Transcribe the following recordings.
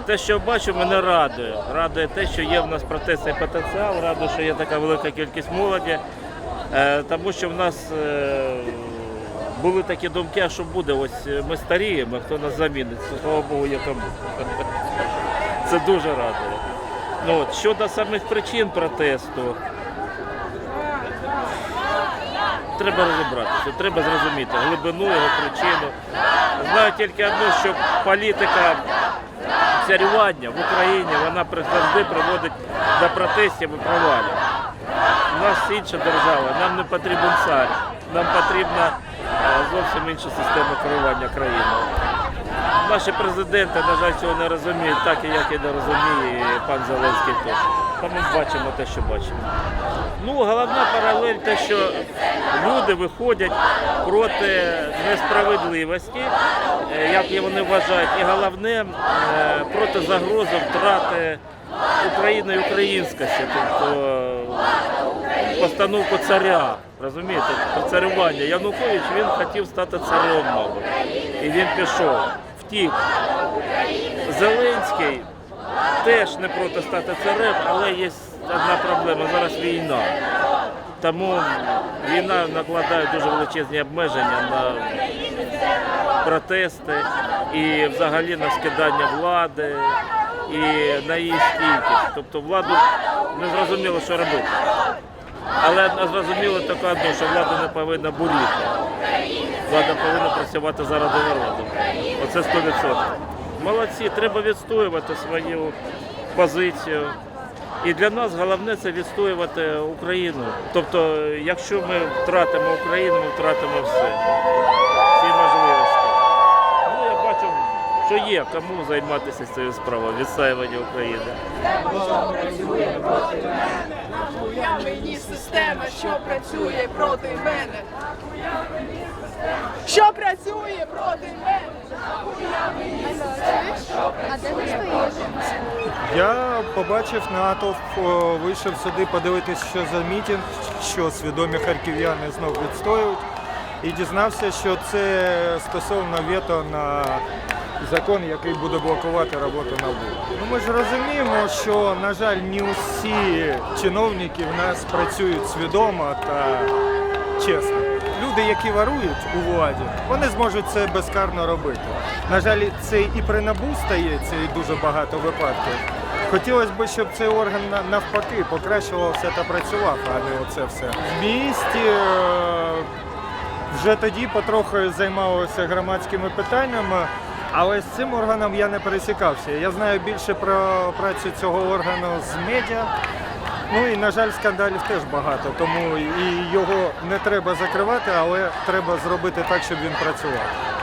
те, що бачу, мене радує. Радує те, що є в нас протестний потенціал, радує, що є така велика кількість молоді, Е, тому що в нас е, були такі думки, а що буде, ось е, ми старіємо, хто нас замінить, слава Богу, є кому. Це дуже радує. Ну, от, щодо самих причин протесту, треба розібратися, треба зрозуміти глибину його причину. Знаю тільки одне, що політика царювання в Україні вона завжди приводить до протестів і провалів. У нас інша держава, нам не потрібен цар, нам потрібна е, зовсім інша система керування країною. Наші президенти, на жаль, цього не розуміють, так і як і не розуміє пан Зеленський теж. Та ми бачимо те, що бачимо. Ну, головна паралель те, що люди виходять проти несправедливості, е, як вони вважають, і головне е, проти загрози втрати України і українськості, тобто постановку царя. Розумієте, Тобто царювання. Янукович він хотів стати царем, мабуть. І він пішов, втік. Зеленський теж не проти стати царем, але є одна проблема. Зараз війна. Тому війна накладає дуже величезні обмеження на протести і взагалі на скидання влади і на її стійкість. Тобто владу не зрозуміло, що робити. Але зрозуміло таке одне, що влада не повинна буріти. Влада повинна працювати заради народу. Оце 100%. Молодці, треба відстоювати свою позицію. І для нас головне це відстоювати Україну. Тобто, якщо ми втратимо Україну, ми втратимо все. Ці можливості. Ну, я бачу, що є кому займатися цією справою, відстоювання України. Я мені система, що працює проти мене. Працює проти мене? Я побачив натовп, вийшов сюди подивитися, що за мітинг, що свідомі харків'яни знов відстоюють. І дізнався, що це стосовно вето на закон, який буде блокувати роботу НАБУ. Ну, ми ж розуміємо, що, на жаль, не усі чиновники в нас працюють свідомо та чесно. Люди, які ворують у владі, вони зможуть це безкарно робити. На жаль, це і при НАБУ стається, і дуже багато випадків. Хотілося б, щоб цей орган навпаки покращувався та працював, а не оце все. В місті е, вже тоді потроху займалося громадськими питаннями, але з цим органом я не пересікався. Я знаю більше про працю цього органу з медіа. Ну і на жаль, скандалів теж багато, тому і його не треба закривати, але треба зробити так, щоб він працював.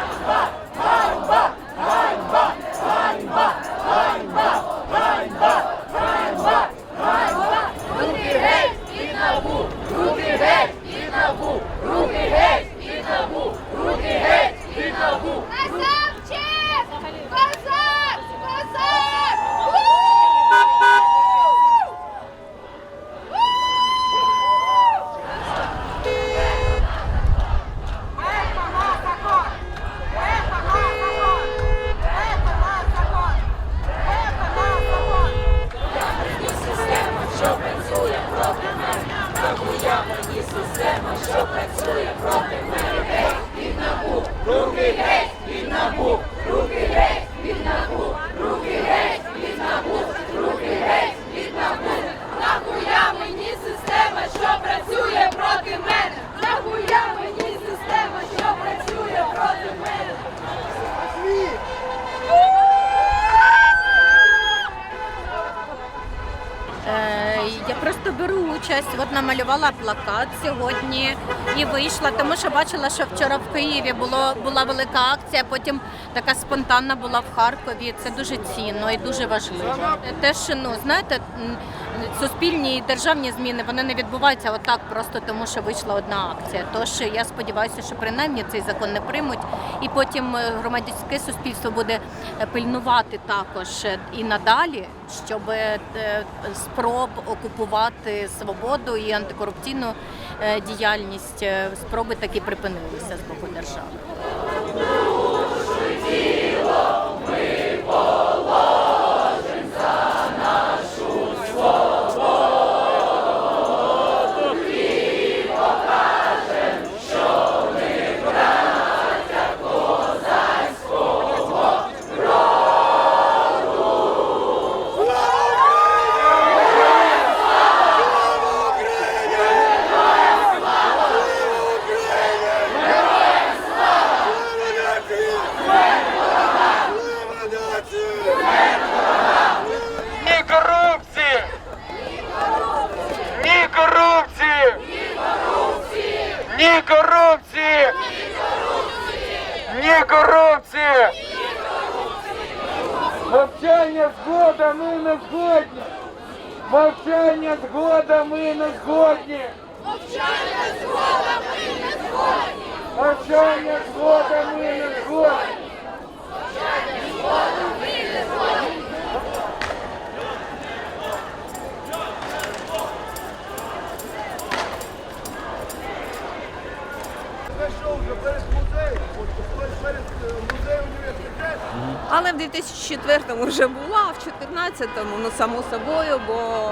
Я просто беру участь, от намалювала плакат сьогодні і вийшла, тому що бачила, що вчора в Києві було, була велика акція, потім така спонтанна була в Харкові. Це дуже цінно і дуже важливо. Теж, ну, знаєте, суспільні і державні зміни вони не відбуваються отак просто тому, що вийшла одна акція. Тож я сподіваюся, що принаймні цей закон не приймуть, і потім е, громадське суспільство буде е, пильнувати також е, і надалі, щоб спроб окупувати свободу і антикорупційну діяльність спроби таки припинилися з боку держави. Ні корупції! Ні корупції! Мовчання згода, ми не згодні! Мовчання згода, ми не згодні! Мовчання згода, ми не згодні! Мовчання згода, ми не згодні! Але в 2004-му вже була, а в 2014-му, ну само собою, бо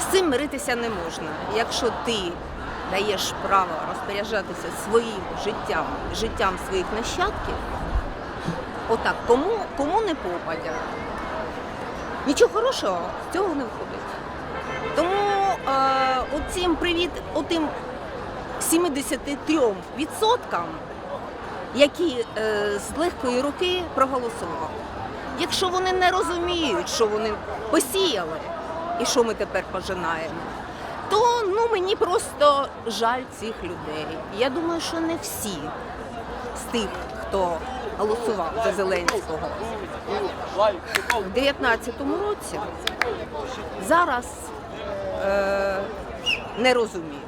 з цим миритися не можна. Якщо ти даєш право розпоряджатися своїм життям, життям своїх нащадків, отак, кому, кому не попадя, нічого хорошого з цього не виходить. Тому е, оцім привіт, отим 73% які е, з легкої руки проголосували. Якщо вони не розуміють, що вони посіяли і що ми тепер пожинаємо, то ну мені просто жаль цих людей. Я думаю, що не всі з тих, хто голосував за Зеленського в 19-му році, зараз е, не розуміють.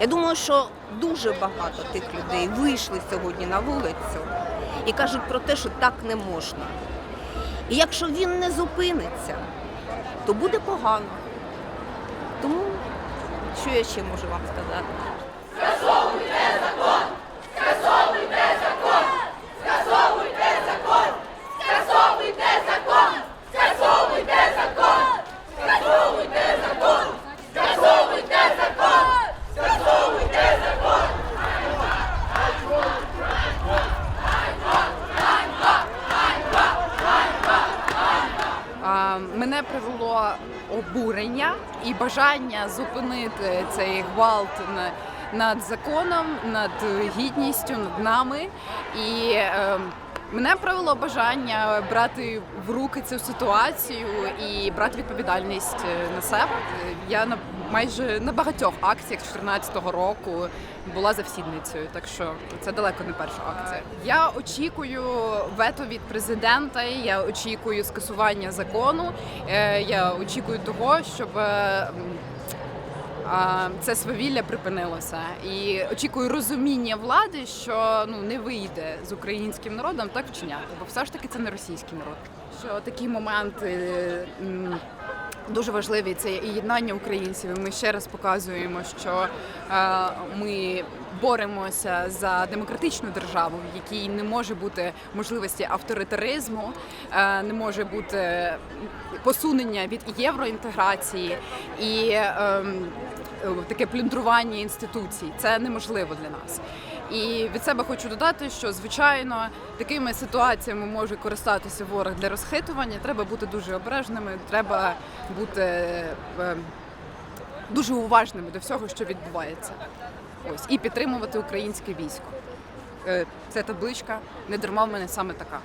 Я думаю, що дуже багато тих людей вийшли сьогодні на вулицю і кажуть про те, що так не можна. І якщо він не зупиниться, то буде погано. Тому що я ще можу вам сказати? Скасовуйте закон! Скасовуйте закон! Скасовуйте закон! Скасовуйте закон! Скасовуйте закон! А, Мене привело обурення і бажання зупинити цей гвалт на- над законом, над гідністю, над нами. І е, мене привело бажання брати в руки цю ситуацію і брати відповідальність е, на себе. Я на майже на багатьох акціях 2014 року була завсідницею, так що це далеко не перша акція. Я очікую вето від президента. Я очікую скасування закону. е, Я очікую того, щоб. Це свавілля припинилося і очікую розуміння влади, що ну не вийде з українським народом так вчиняти, бо все ж таки це не російський народ. Що такі моменти дуже важливі. Це і єднання українців. І Ми ще раз показуємо, що е, ми боремося за демократичну державу, в якій не може бути можливості авторитаризму, е, не може бути посунення від євроінтеграції і ем, таке плюндрування інституцій. Це неможливо для нас. І від себе хочу додати, що звичайно такими ситуаціями може користатися ворог для розхитування. Треба бути дуже обережними, треба бути е, дуже уважними до всього, що відбувається. Ось і підтримувати українське військо. Е, Це табличка, не дарма в мене саме така.